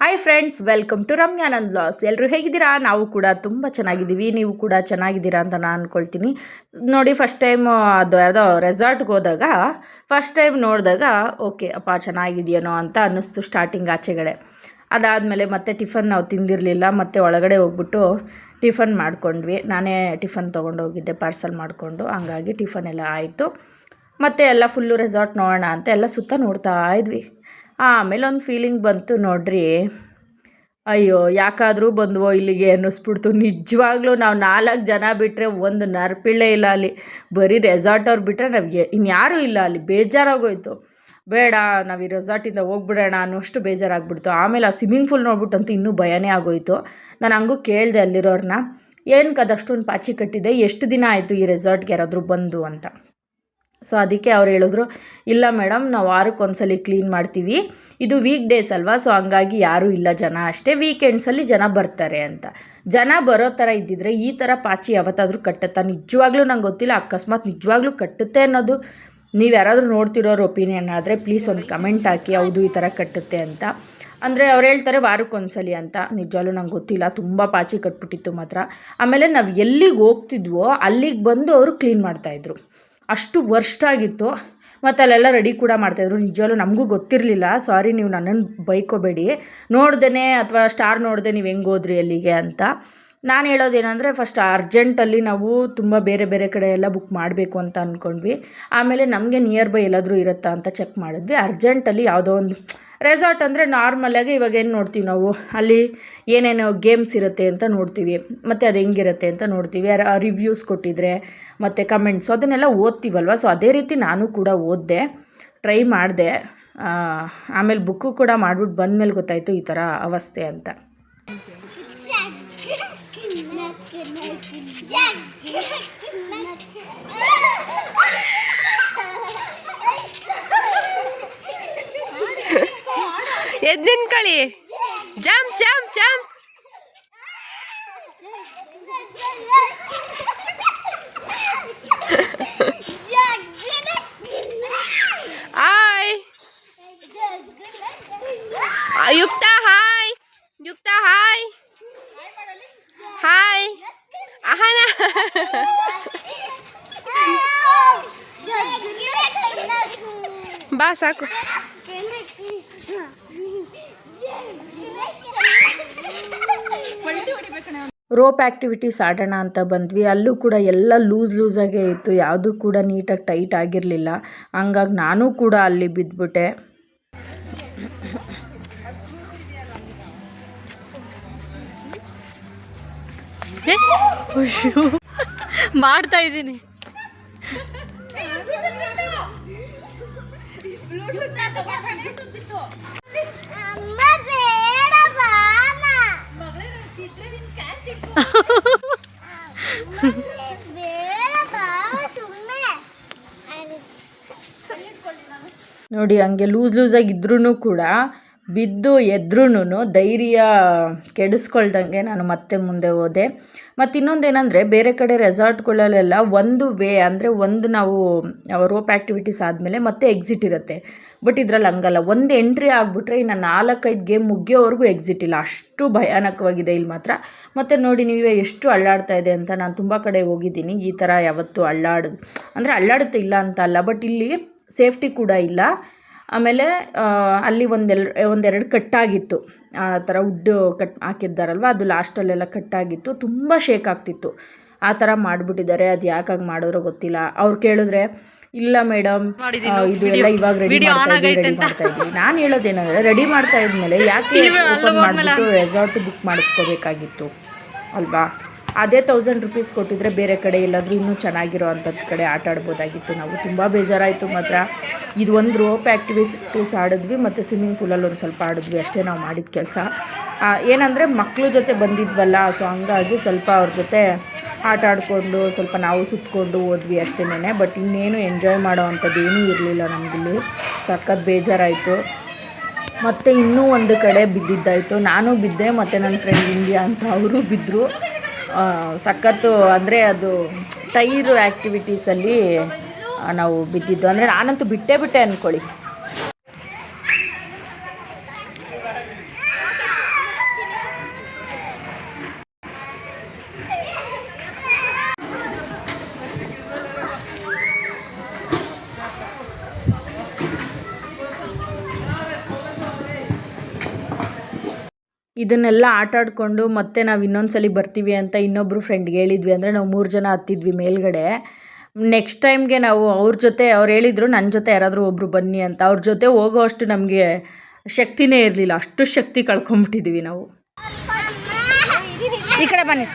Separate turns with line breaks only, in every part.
Hi friends welcome to Ramyanand blogs ಎಲ್ಲರೂ ಹೇಗಿದ್ದೀರಾ? ನಾವು ಕೂಡ ತುಂಬ ಚೆನ್ನಾಗಿದ್ದೀವಿ. ನೀವು ಕೂಡ ಚೆನ್ನಾಗಿದ್ದೀರಾ ಅಂತ ನಾನು ಅಂದ್ಕೊಳ್ತೀನಿ ನೋಡಿ ಫಸ್ಟ್ ಟೈಮ್ ಅದು ಯಾವುದೋ ರೆಸಾರ್ಟ್ಗೆ ಹೋದಾಗ ಫಸ್ಟ್ ಟೈಮ್ ನೋಡಿದಾಗ ಓಕೆ ಅಪ್ಪ ಚೆನ್ನಾಗಿದೆಯೇನೋ ಅಂತ ಅನ್ನಿಸ್ತು ಸ್ಟಾರ್ಟಿಂಗ್ ಆಚೆಗಡೆ. ಅದಾದಮೇಲೆ ಮತ್ತೆ ಟಿಫನ್ ನಾವು ತಿಂದಿರಲಿಲ್ಲ. ಮತ್ತೆ ಒಳಗಡೆ ಹೋಗ್ಬಿಟ್ಟು ಟಿಫನ್ ಮಾಡ್ಕೊಂಡ್ವಿ. ನಾನೇ ಟಿಫನ್ ತೊಗೊಂಡೋಗಿದ್ದೆ ಪಾರ್ಸಲ್ ಮಾಡಿಕೊಂಡು. ಹಂಗಾಗಿ ಟಿಫನ್ ಎಲ್ಲ ಆಯಿತು. ಮತ್ತು ಎಲ್ಲ ಫುಲ್ಲು ರೆಸಾರ್ಟ್ ನೋಡೋಣ ಅಂತ ಎಲ್ಲ ಸುತ್ತ ನೋಡ್ತಾ ಇದ್ವಿ. ಆಮೇಲೆ ಒಂದು ಫೀಲಿಂಗ್ ಬಂತು ನೋಡ್ರಿ. ಅಯ್ಯೋ, ಯಾಕಾದರೂ ಬಂದವೋ ಇಲ್ಲಿಗೆ ಅನ್ನಿಸ್ಬಿಡ್ತು. ನಿಜವಾಗ್ಲೂ ನಾವು ನಾಲ್ಕು ಜನ ಬಿಟ್ಟರೆ ಒಂದು ನರ್ಪಿಳ್ಳೆ ಇಲ್ಲ ಅಲ್ಲಿ. ಬರೀ ರೆಸಾರ್ಟ್ ಅವ್ರು ಬಿಟ್ಟರೆ ನಮಗೆ ಇನ್ಯಾರೂ ಇಲ್ಲ ಅಲ್ಲಿ. ಬೇಜಾರಾಗೋಯ್ತು. ಬೇಡ, ನಾವು ಈ ರೆಸಾರ್ಟಿಂದ ಹೋಗ್ಬಿಡೋಣ ಅನ್ನೋಷ್ಟು ಬೇಜಾರಾಗ್ಬಿಡ್ತು. ಆಮೇಲೆ ಆ ಸ್ವಿಮ್ಮಿಂಗ್ ಫೂಲ್ ನೋಡ್ಬಿಟ್ಟಂತೂ ಇನ್ನೂ ಭಯನೇ ಆಗೋಯ್ತು. ನಾನು ಹಂಗೂ ಕೇಳಿದೆ ಅಲ್ಲಿರೋರನ್ನ ಏನಕ್ಕೆ ಅದಷ್ಟೊಂದು ಪಾಚಿ ಕಟ್ಟಿದೆ? ಎಷ್ಟು ದಿನ ಆಯಿತು ಈ ರೆಸಾರ್ಟ್ಗೆ ಯಾರಾದರೂ ಬಂದು? ಅಂತ. ಸೊ ಅದಕ್ಕೆ ಅವ್ರು ಹೇಳಿದ್ರು, ಇಲ್ಲ ಮೇಡಮ್ ನಾವು ವಾರಕ್ಕೆ ಒಂದ್ಸಲಿ ಕ್ಲೀನ್ ಮಾಡ್ತೀವಿ. ಇದು ವೀಕ್ ಡೇಸ್ ಅಲ್ವಾ ಸೊ ಹಂಗಾಗಿ ಯಾರೂ ಇಲ್ಲ ಜನ ಅಷ್ಟೇ. ವೀಕೆಂಡ್ಸಲ್ಲಿ ಜನ ಬರ್ತಾರೆ ಅಂತ. ಜನ ಬರೋ ಥರ ಇದ್ದಿದ್ರೆ ಈ ಥರ ಪಾಚಿ ಯಾವತ್ತಾದರೂ ಕಟ್ಟುತ್ತಾ? ನಿಜವಾಗ್ಲೂ ನಂಗೆ ಗೊತ್ತಿಲ್ಲ, ಅಕಸ್ಮಾತ್ ನಿಜವಾಗ್ಲೂ ಕಟ್ಟುತ್ತೆ ಅನ್ನೋದು. ನೀವು ಯಾರಾದರೂ ನೋಡ್ತಿರೋರು ಒಪಿನಿಯನ್ ಆದರೆ ಪ್ಲೀಸ್ ಒಂದು ಕಮೆಂಟ್ ಹಾಕಿ, ಹೌದು, ಈ ಥರ ಕಟ್ಟುತ್ತೆ ಅಂತ. ಅಂದರೆ ಅವ್ರು ಹೇಳ್ತಾರೆ ವಾರಕ್ಕೊಂದ್ಸಲಿ ಅಂತ. ನಿಜವಾಗ್ಲೂ ನಂಗೆ ಗೊತ್ತಿಲ್ಲ, ತುಂಬ ಪಾಚಿ ಕಟ್ಬಿಟ್ಟಿತ್ತು ಮಾತ್ರ. ಆಮೇಲೆ ನಾವು ಎಲ್ಲಿಗೆ ಹೋಗ್ತಿದ್ವೋ, ಅಲ್ಲಿಗೆ ಬಂದು ಅವರು ಕ್ಲೀನ್ ಮಾಡ್ತಾಯಿದ್ರು ಅಷ್ಟು ವರ್ಸ್ಟ್ ಆಗಿತ್ತು ಮತ್ತು ಅಲ್ಲೆಲ್ಲ ರೆಡಿ ಕೂಡ ಮಾಡ್ತಾಯಿದ್ರು ನಿಜವಾಗ್ಲೂ ನಮಗೂ ಗೊತ್ತಿರಲಿಲ್ಲ. ಸಾರಿ ನೀವು ನನ್ನನ್ನು ಬೈಕೋಬೇಡಿ. ನೋಡ್ದೇ ಅಥವಾ ಸ್ಟಾರ್ ನೋಡ್ದೆ ನೀವು ಹೆಂಗೆ ಹೋದ್ರಿ ಅಲ್ಲಿಗೆ ಅಂತ. ನಾನು ಹೇಳೋದೇನೆಂದರೆ ಫಸ್ಟ್ ಅರ್ಜೆಂಟಲ್ಲಿ ನಾವು ತುಂಬ ಬೇರೆ ಬೇರೆ ಕಡೆ ಎಲ್ಲ ಬುಕ್ ಮಾಡಬೇಕು ಅಂತ ಅಂದ್ಕೊಂಡ್ವಿ ಆಮೇಲೆ ನಮಗೆ ನಿಯರ್ ಬೈ ಎಲ್ಲಾದರೂ ಇರುತ್ತಾ ಅಂತ ಚೆಕ್ ಮಾಡಿದ್ವಿ. ಅರ್ಜೆಂಟಲ್ಲಿ ಯಾವುದೋ ಒಂದು ರೆಸಾರ್ಟ್ ಅಂದರೆ ನಾರ್ಮಲಾಗಿ ಇವಾಗ ಏನು ನೋಡ್ತೀವಿ ನಾವು? ಅಲ್ಲಿ ಏನೇನು ಗೇಮ್ಸ್ ಇರುತ್ತೆ ಅಂತ ನೋಡ್ತೀವಿ. ಮತ್ತು ಅದು ಹೆಂಗಿರುತ್ತೆ ಅಂತ ನೋಡ್ತೀವಿ. ರಿವ್ಯೂಸ್ ಕೊಟ್ಟಿದ್ರೆ, ಮತ್ತು ಕಮೆಂಟ್ಸು ಅದನ್ನೆಲ್ಲ ಓದ್ತೀವಲ್ವ? ಸೊ ಅದೇ ರೀತಿ ನಾನು ಕೂಡ ಓದಿದೆ ಟ್ರೈ ಮಾಡಿದೆ. ಆಮೇಲೆ ಬುಕ್ಕು ಕೂಡ ಮಾಡ್ಬಿಟ್ಟು ಬಂದಮೇಲೆ ಗೊತ್ತಾಯಿತು ಈ ಥರ ಅವಸ್ಥೆ ಅಂತ.
ಎದ್ದು ನಿಂತ್ಕೊಳ್ಳಿ. Jump jump jump. Hi. Yukta hi Yukta hi hi Ahana ಬಾ ಸಾಕು.
ರೋಪ್ ಆ್ಯಕ್ಟಿವಿಟೀಸ್ ಆಡೋಣ ಅಂತ ಬಂದ್ವಿ. ಅಲ್ಲೂ ಕೂಡ ಎಲ್ಲ ಲೂಸ್ ಲೂಸಾಗೇ ಇತ್ತು. ಯಾವುದೂ ಕೂಡ ನೀಟಾಗಿ ಟೈಟ್ ಆಗಿರಲಿಲ್ಲ. ಹಂಗಾಗಿ ನಾನು ಕೂಡ ಅಲ್ಲಿ ಬಿದ್ದುಬಿಟ್ಟೆ
ಮಾಡ್ತಾ ಇದ್ದೀನಿ.
ನೋಡಿ ಹಂಗೆ ಲೂಸ್ ಲೂಸಾಗಿ ಇದ್ರೂ ಕೂಡ ಬಿದ್ದು ಎದ್ರೂ ಧೈರ್ಯ ಕೆಡಿಸ್ಕೊಳ್ದಂಗೆ ನಾನು ಮತ್ತೆ ಮುಂದೆ ಹೋದೆ. ಮತ್ತು ಇನ್ನೊಂದೇನೆಂದರೆ ಬೇರೆ ಕಡೆ ರೆಸಾರ್ಟ್ಗಳಲ್ಲೆಲ್ಲ ಒಂದು ವೇ ಅಂದರೆ ಒಂದು ನಾವು ರೋಪ್ ಆ್ಯಕ್ಟಿವಿಟೀಸ್ ಆದಮೇಲೆ ಮತ್ತೆ ಎಕ್ಸಿಟ್ ಇರುತ್ತೆ. ಬಟ್ ಇದರಲ್ಲಿ ಹಂಗಲ್ಲ. ಒಂದು ಎಂಟ್ರಿ ಆಗಿಬಿಟ್ರೆ ಇನ್ನು ನಾಲ್ಕೈದು ಗೇಮ್ ಮುಗಿಯೋವರೆಗೂ ಎಕ್ಸಿಟ್ ಇಲ್ಲ. ಅಷ್ಟು ಭಯಾನಕವಾಗಿದೆ ಇಲ್ಲಿ ಮಾತ್ರ. ಮತ್ತು ನೋಡಿ ನೀವೇ ಎಷ್ಟು ಅಳ್ಳಾಡ್ತಾ ಇದೆ ಅಂತ ನಾನು ತುಂಬ ಕಡೆ ಹೋಗಿದ್ದೀನಿ. ಈ ಥರ ಯಾವತ್ತೂ ಅಳ್ಳಾಡ್ ಅಂದರೆ ಅಳ್ಳಾಡುತ್ತೆ ಇಲ್ಲ ಅಂತ ಅಲ್ಲ. ಬಟ್ ಇಲ್ಲಿ ಸೇಫ್ಟಿ ಕೂಡ ಇಲ್ಲ. ಆಮೇಲೆ ಅಲ್ಲಿ ಒಂದೆಲ್ ಒಂದೆರಡು ಕಟ್ಟಾಗಿತ್ತು. ಆ ಥರ ವುಡ್ಡು ಕಟ್ ಹಾಕಿದ್ದಾರಲ್ವ ಅದು ಲಾಸ್ಟಲ್ಲೆಲ್ಲ ಕಟ್ಟಾಗಿತ್ತು. ತುಂಬ ಶೇಕ್ ಆಗ್ತಿತ್ತು. ಆ ಥರ ಮಾಡಿಬಿಟ್ಟಿದ್ದಾರೆ ಅದು ಯಾಕಾಗಿ ಮಾಡೋರೋ ಗೊತ್ತಿಲ್ಲ. ಅವ್ರು ಕೇಳಿದ್ರೆ ಇಲ್ಲ ಮೇಡಮ್ ಇದು ಎಲ್ಲ ಇವಾಗ ರೆಡಿ ಮಾಡ್ತಾ ಇದ್ದೀವಿ ರೆಡಿ ಮಾಡ್ತಾ ಇದ್ದೀವಿ ನಾನು ಹೇಳೋದೇನಂದರೆ ರೆಡಿ ಮಾಡ್ತಾ ಇದ್ಮೇಲೆ ಯಾಕೆ ಓಪನ್ ಮಾಡಿಬಿಟ್ಟು ರೆಸಾರ್ಟ್ ಬುಕ್ ಮಾಡಿಸ್ಕೋಬೇಕಾಗಿತ್ತು. ಅಲ್ವಾ? ಅದೇ ತೌಸಂಡ್ ರುಪೀಸ್ ಕೊಟ್ಟಿದ್ರೆ ಬೇರೆ ಕಡೆ ಎಲ್ಲಾದರೂ ಇನ್ನೂ ಚೆನ್ನಾಗಿರೋ ಅಂಥದ್ದು ಕಡೆ ಆಟ ಆಡ್ಬೋದಾಗಿತ್ತು. ನಾವು ತುಂಬ ಬೇಜಾರಾಯಿತು ಮಾತ್ರ. ಇದು ಒಂದು ರೋಪ್ ಆ್ಯಕ್ಟಿವಿಟೀಸ್ ಆಡಿದ್ವಿ, ಮತ್ತು ಸ್ವಿಮ್ಮಿಂಗ್ ಪೂಲಲ್ಲಿ ಒಂದು ಸ್ವಲ್ಪ ಆಡಿದ್ವಿ. ಅಷ್ಟೇ ನಾವು ಮಾಡಿದ ಕೆಲಸ. ಏನಂದರೆ ಮಕ್ಕಳು ಜೊತೆ ಬಂದಿದ್ವಲ್ಲ ಸೊ ಹಂಗಾಗಿ ಸ್ವಲ್ಪ ಅವ್ರ ಜೊತೆ ಆಟ ಆಡಿಕೊಂಡು, ಸ್ವಲ್ಪ ನಾವು ಸುತ್ತಕೊಂಡು ಹೋದ್ವಿ ಅಷ್ಟೇನೆ ಬಟ್ ಇನ್ನೇನು ಎಂಜಾಯ್ ಮಾಡೋ ಅಂಥದ್ದು ಏನೂ ಇರಲಿಲ್ಲ ನಮಗಿಲ್ಲಿ. ಸಖತ್ ಬೇಜಾರಾಯಿತು. ಮತ್ತು ಇನ್ನೂ ಒಂದು ಕಡೆ ಬಿದ್ದಿದ್ದಾಯಿತು. ನಾನು ಬಿದ್ದೆ, ಮತ್ತು ನನ್ನ ಫ್ರೆಂಡ್ ಇಂಡಿಯಾ ಅಂತ ಅವರು ಬಿದ್ದರು ಸಖತ್ತು ಅಂದರೆ ಅದು ಟೈರು ಆ್ಯಕ್ಟಿವಿಟೀಸಲ್ಲಿ ನಾವು ಬಿದ್ದಿದ್ದು. ಅಂದರೆ ನಾನಂತೂ ಬಿಟ್ಟೇ ಬಿಟ್ಟೆ ಅಂದ್ಕೊಳ್ಳಿ ಇದನ್ನೆಲ್ಲ ಆಟ ಆಡಿಕೊಂಡು ಮತ್ತೆ ನಾವು ಇನ್ನೊಂದು ಸಲ ಬರ್ತೀವಿ ಅಂತ ಇನ್ನೊಬ್ಬರು ಫ್ರೆಂಡ್ಗೆ ಹೇಳಿದ್ವಿ. ಅಂದರೆ ನಾವು ಮೂರು ಜನ ಹತ್ತಿದ್ವಿ ಮೇಲ್ಗಡೆ. ನೆಕ್ಸ್ಟ್ ಟೈಮ್ಗೆ ನಾವು ಅವ್ರ ಜೊತೆ, ಅವ್ರು ಹೇಳಿದರು ನನ್ನ ಜೊತೆ ಯಾರಾದರೂ ಒಬ್ಬರು ಬನ್ನಿ ಅಂತ. ಅವ್ರ ಜೊತೆ ಹೋಗೋ ಅಷ್ಟು ನಮಗೆ ಶಕ್ತಿನೇ ಇರಲಿಲ್ಲ. ಅಷ್ಟು ಶಕ್ತಿ ಕಳ್ಕೊಂಬಿಟ್ಟಿದ್ದೀವಿ ನಾವು.
ಈ ಕಡೆ ಬನ್ನಿ.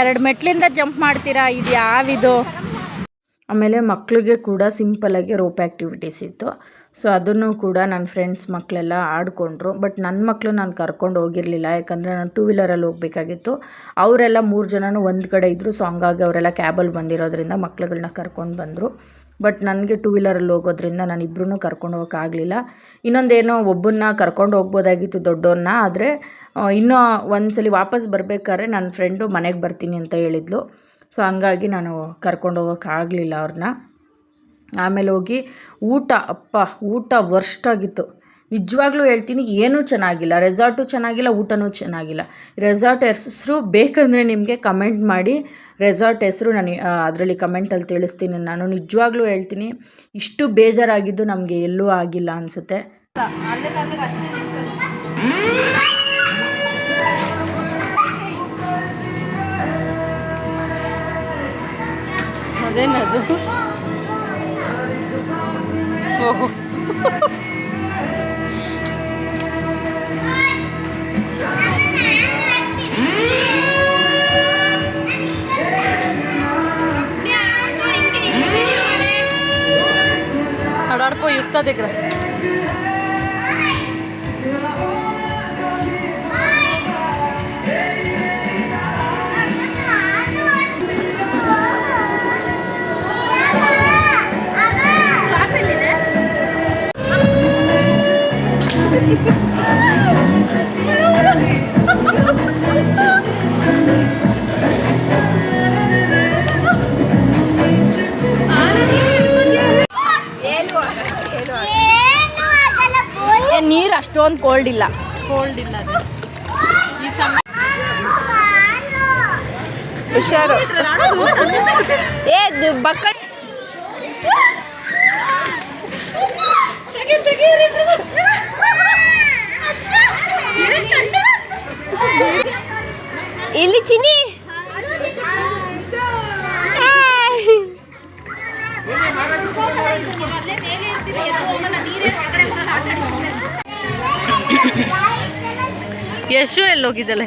ಎರಡು ಮೆಟ್ಲಿಂದ ಜಂಪ್ ಮಾಡ್ತೀರಾ? ಇದು ಯಾವಿದು ಆಮೇಲೆ ಮಕ್ಕಳಿಗೆ ಕೂಡ ಸಿಂಪಲಾಗಿ ರೋಪ್ ಆ್ಯಕ್ಟಿವಿಟೀಸ್ ಇತ್ತು. ಸೊ ಅದನ್ನು ಕೂಡ ನನ್ನ ಫ್ರೆಂಡ್ಸ್ ಮಕ್ಕಳೆಲ್ಲ ಆಡಿಕೊಂಡ್ರು. ಬಟ್ ನನ್ನ ಮಕ್ಕಳು ನಾನು ಕರ್ಕೊಂಡು ಹೋಗಿರಲಿಲ್ಲ. ಯಾಕಂದರೆ ನಾನು ಟೂ ವೀಲರಲ್ಲಿ ಹೋಗಬೇಕಾಗಿತ್ತು. ಅವರೆಲ್ಲ ಮೂರು ಜನನು ಒಂದು ಕಡೆ ಇದ್ದರು ಸೊ ಹಂಗಾಗಿ ಅವರೆಲ್ಲ ಕ್ಯಾಬಲ್ಲಿ ಬಂದಿರೋದ್ರಿಂದ ಮಕ್ಕಳುಗಳನ್ನ ಕರ್ಕೊಂಡು ಬಂದರು. ಬಟ್ ನನಗೆ ಟೂ ವೀಲರಲ್ಲಿ ಹೋಗೋದ್ರಿಂದ ನಾನು ಇಬ್ಬರೂ ಕರ್ಕೊಂಡು ಹೋಗೋಕ್ಕಾಗಲಿಲ್ಲ ಇನ್ನೊಂದೇನೋ ಒಬ್ಬನ್ನ ಕರ್ಕೊಂಡು ಹೋಗ್ಬೋದಾಗಿತ್ತು ದೊಡ್ಡವನ್ನ ಆದರೆ ಇನ್ನೂ ಒಂದ್ಸಲಿ ವಾಪಸ್ ಬರಬೇಕಾದ್ರೆ ನನ್ನ ಫ್ರೆಂಡು ಮನೆಗೆ ಬರ್ತೀನಿ ಅಂತ ಹೇಳಿದ್ಲು. ಸೊ ಹಂಗಾಗಿ ನಾನು ಕರ್ಕೊಂಡು ಹೋಗೋಕ್ಕಾಗಲಿಲ್ಲ ಅವ್ರನ್ನ. ಆಮೇಲೆ ಹೋಗಿ ಊಟ ಅಪ್ಪ ಊಟ ವರ್ಸ್ಟ್ ಆಗಿತ್ತು ನಿಜವಾಗ್ಲೂ ಹೇಳ್ತೀನಿ ಏನೂ ಚೆನ್ನಾಗಿಲ್ಲ. ರೆಸಾರ್ಟು ಚೆನ್ನಾಗಿಲ್ಲ ಊಟನೂ ಚೆನ್ನಾಗಿಲ್ಲ. ರೆಸಾರ್ಟ್ ಹೆಸರು ಬೇಕಂದರೆ ನಿಮಗೆ ಕಮೆಂಟ್ ಮಾಡಿ. ರೆಸಾರ್ಟ್ ಹೆಸರು ನಾನು ಅದರಲ್ಲಿ ಕಮೆಂಟಲ್ಲಿ ತಿಳಿಸ್ತೀನಿ. ನಾನು ನಿಜವಾಗ್ಲೂ ಹೇಳ್ತೀನಿ ಇಷ್ಟು ಬೇಜಾರಾಗಿದ್ದು ನಮಗೆ ಎಲ್ಲೂ ಆಗಿಲ್ಲ ಅನಿಸುತ್ತೆ.
cadena, ¿no? Oh. ¡Arco!
ನೀರು ಅಷ್ಟೊಂದು ಕೋಲ್ಡ್ ಇಲ್ಲ
ಕೋಲ್ಡ್ ಇಲ್ಲ ಈ ಸಮ ಹುಷಾರು ಏ ಬಕ್ಕ ಇಲ್ಲಿ ಚಿನ್ನಿ
ಯಶು ಎಲ್ಲೋಗಿದ್ದಲೆ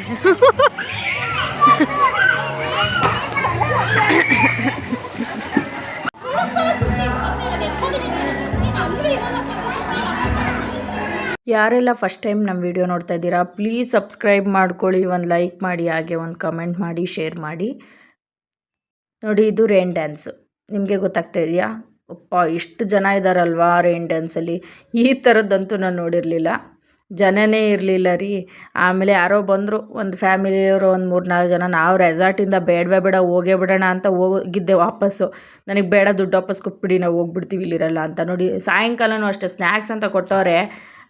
ಯಾರೆಲ್ಲ ಫಸ್ಟ್ ಟೈಮ್ ನಮ್ಮ ವಿಡಿಯೋ ನೋಡ್ತಾ ಇದ್ದೀರಾ ಪ್ಲೀಸ್ ಸಬ್ಸ್ಕ್ರೈಬ್ ಮಾಡ್ಕೊಳ್ಳಿ, ಒಂದು ಲೈಕ್ ಮಾಡಿ, ಹಾಗೆ ಒಂದು ಕಮೆಂಟ್ ಮಾಡಿ ಶೇರ್ ಮಾಡಿ. ನೋಡಿ, ಇದು ರೇನ್ ಡ್ಯಾನ್ಸು ನಿಮಗೆ ಗೊತ್ತಾಗ್ತಾ ಇದೆಯಾ? ಅಪ್ಪ, ಇಷ್ಟು ಜನ ಇದ್ದಾರಲ್ವಾ ರೇನ್ ಡ್ಯಾನ್ಸಲ್ಲಿ ಈ ಥರದ್ದಂತೂ ನಾನು ನೋಡಿರಲಿಲ್ಲ. ಜನನೇ ಇರಲಿಲ್ಲ ರೀ. ಆಮೇಲೆ ಯಾರೋ ಬಂದರು, ಒಂದು ಫ್ಯಾಮಿಲಿಯವರು ಒಂದು ಮೂರು ನಾಲ್ಕು ಜನ, ನಾವು ರೆಸಾರ್ಟಿಂದ ಬೇಡವೇ ಬೇಡ, ಹೋಗೇ ಬಿಡೋಣ ಅಂತ ಹೋಗಿದ್ದೆ ವಾಪಸ್ಸು. ನನಗೆ ಬೇಡ ದುಡ್ಡು ವಾಪಸ್ ಕೊಟ್ಬಿಡಿ, ನಾವು ಹೋಗ್ಬಿಡ್ತೀವಿ ಇಲ್ಲಿರಲ್ಲ ಅಂತ ನೋಡಿ. ಸಾಯಂಕಾಲನೂ ಅಷ್ಟೇ ಸ್ನ್ಯಾಕ್ಸ್ ಅಂತ ಕೊಟ್ಟವ್ರೆ,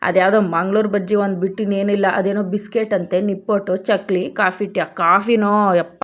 ಅದ್ಯಾವುದೋ ಮಂಗ್ಳೂರು ಬಜ್ಜಿ ಒಂದು ಬಿಟ್ಟಿನೇನಿಲ್ಲ ಅದೇನೋ ಬಿಸ್ಕೆಟ್ ಅಂತೆ, ನಿಪ್ಪಟ್ಟು, ಚಕ್ಲಿ, ಕಾಫಿ ಟೀ, ಕಾಫಿನೋ, ಯಪ್ಪ.